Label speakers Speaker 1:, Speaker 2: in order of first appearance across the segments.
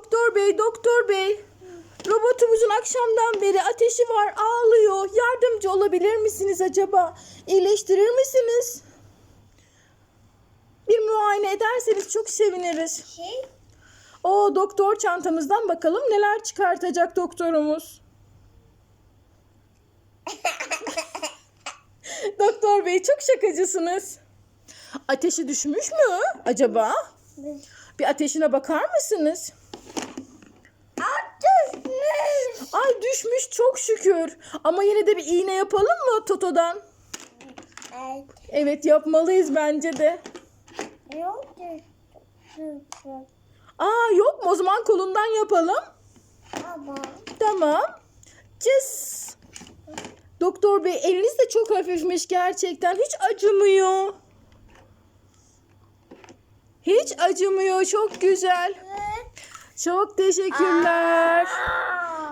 Speaker 1: Doktor bey, doktor bey. Robotumuzun akşamdan beri ateşi var, ağlıyor. Yardımcı olabilir misiniz acaba? İyileştirir misiniz? Bir muayene ederseniz çok seviniriz.
Speaker 2: Şey,
Speaker 1: O doktor çantamızdan bakalım neler çıkartacak doktorumuz. doktor bey çok şakacısınız. Ateşi düşmüş mü acaba? Bir ateşine bakar mısınız?
Speaker 2: Atışmış.
Speaker 1: Ay düşmüş çok şükür. Ama yine de bir iğne yapalım mı Toto'dan?
Speaker 2: Evet.
Speaker 1: Evet yapmalıyız bence de.
Speaker 2: Yok.
Speaker 1: Aa yok mu o zaman kolundan yapalım.
Speaker 2: Ama
Speaker 1: Tamam. Cız. Doktor bey eliniz de çok hafifmiş gerçekten. Hiç acımıyor. Hiç acımıyor. Çok güzel. Çok teşekkürler.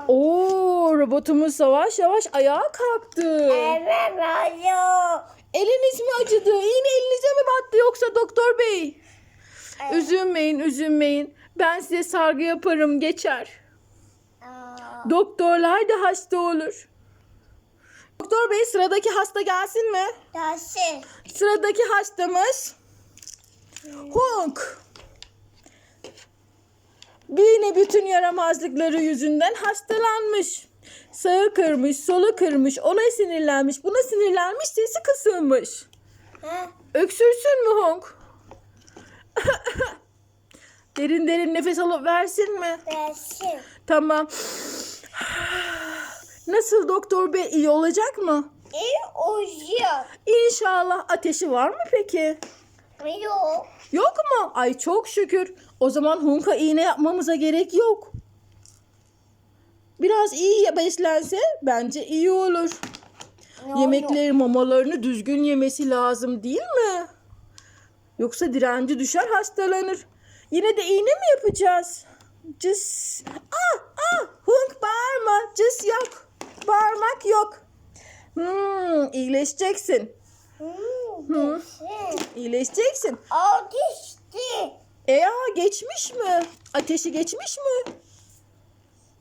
Speaker 1: Oo robotumuz yavaş yavaş ayağa kalktı.
Speaker 2: Evet alo.
Speaker 1: Eliniz mi acıdı? İğne elinize mi battı yoksa doktor bey? Üzülmeyin, üzülmeyin. Ben size sargı yaparım, geçer. Doktorlar da hasta olur. Doktor bey sıradaki hasta gelsin mi?
Speaker 2: Taşı.
Speaker 1: Sıradaki hastamız Honk. Yine bütün yaramazlıkları yüzünden hastalanmış. Sağı kırmış, solu kırmış, ona sinirlenmiş, buna sinirlenmiş, sesi kısılmış.
Speaker 2: Ha?
Speaker 1: Öksürsün mü Honk? derin derin nefes alıp versin mi?
Speaker 2: Taşı.
Speaker 1: Tamam. Nasıl doktor bey iyi olacak mı?
Speaker 2: İyi uyuyor.
Speaker 1: İnşallah ateşi var mı peki?
Speaker 2: Yok.
Speaker 1: Yok Ay çok şükür. O zaman Hunk'a iğne yapmamıza gerek yok. Biraz iyi beslense bence iyi olur. Yemekleri, mamalarını düzgün yemesi lazım değil mi? Yoksa direnci düşer hastalanır. Yine de iğne mi yapacağız? Cız. Ah ah Hunk bağırma. Cız yok. Bağırmak yok. Hmm, iyileşeceksin.
Speaker 2: Hmm, taşı.
Speaker 1: İyileşeceksin.
Speaker 2: O düştü.
Speaker 1: E ya geçmiş mi? Ateşi geçmiş mi?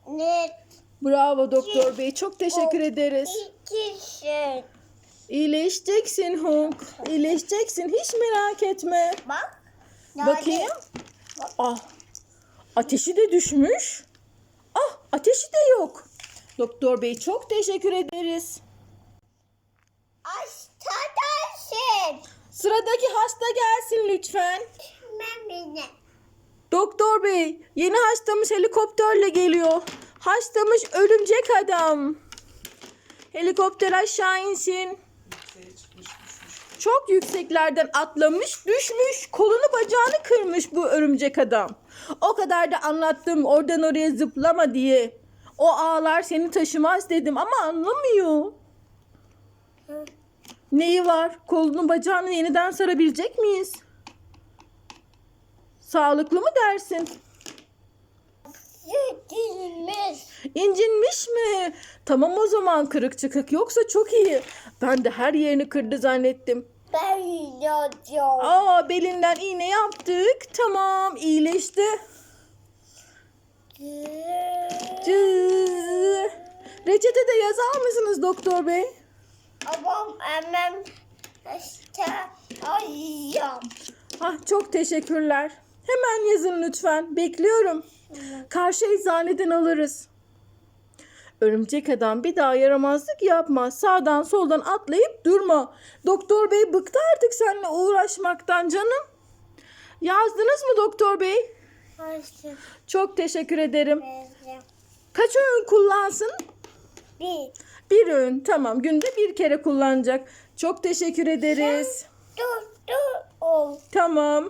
Speaker 2: Ne?
Speaker 1: Bravo doktor bey. Çok teşekkür ederiz.
Speaker 2: İkisi.
Speaker 1: İyileşeceksin Hunk. İyileşeceksin. Hiç merak etme.
Speaker 2: Bak.
Speaker 1: Bakayım. Ah. Ateşi de düşmüş. Ah ateşi de yok. Doktor bey çok teşekkür ederiz. Sıradaki hasta gelsin lütfen.
Speaker 2: Ben beni.
Speaker 1: Doktor bey yeni hastamız helikopterle geliyor. Hastamız örümcek adam. Helikopter aşağı insin. Çok yükseklerden atlamış, düşmüş, kolunu bacağını kırmış bu örümcek adam. O kadar da anlattım oradan oraya zıplama diye. O ağlar seni taşımaz dedim ama anlamıyor. Neyi var? Kolunu bacağını yeniden sarabilecek miyiz? Sağlıklı mı dersin?
Speaker 2: Sütülmüş.
Speaker 1: İncinmiş mi? Tamam o zaman kırık çıkık yoksa çok iyi. Ben de her yerini kırdı zannettim.
Speaker 2: Ben yiyeceğim.
Speaker 1: Aa belinden iğne yaptık. Tamam iyileşti. Cız. Reçete de yazar mısınız doktor bey?
Speaker 2: Babam hemen hasta ayıyam.
Speaker 1: Ah çok teşekkürler. Hemen yazın lütfen. Bekliyorum. Karşı eczaneden alırız. Örümcek adam bir daha yaramazlık yapma. Sağdan soldan atlayıp durma. Doktor bey bıktı artık seninle uğraşmaktan canım. Yazdınız mı doktor bey?
Speaker 2: Hasta
Speaker 1: Çok teşekkür ederim. Kaç öğün kullansın?
Speaker 2: Bir.
Speaker 1: Bir öğün. Tamam günde bir kere kullanacak. Çok teşekkür ederiz.
Speaker 2: Dur dur ol.
Speaker 1: Tamam.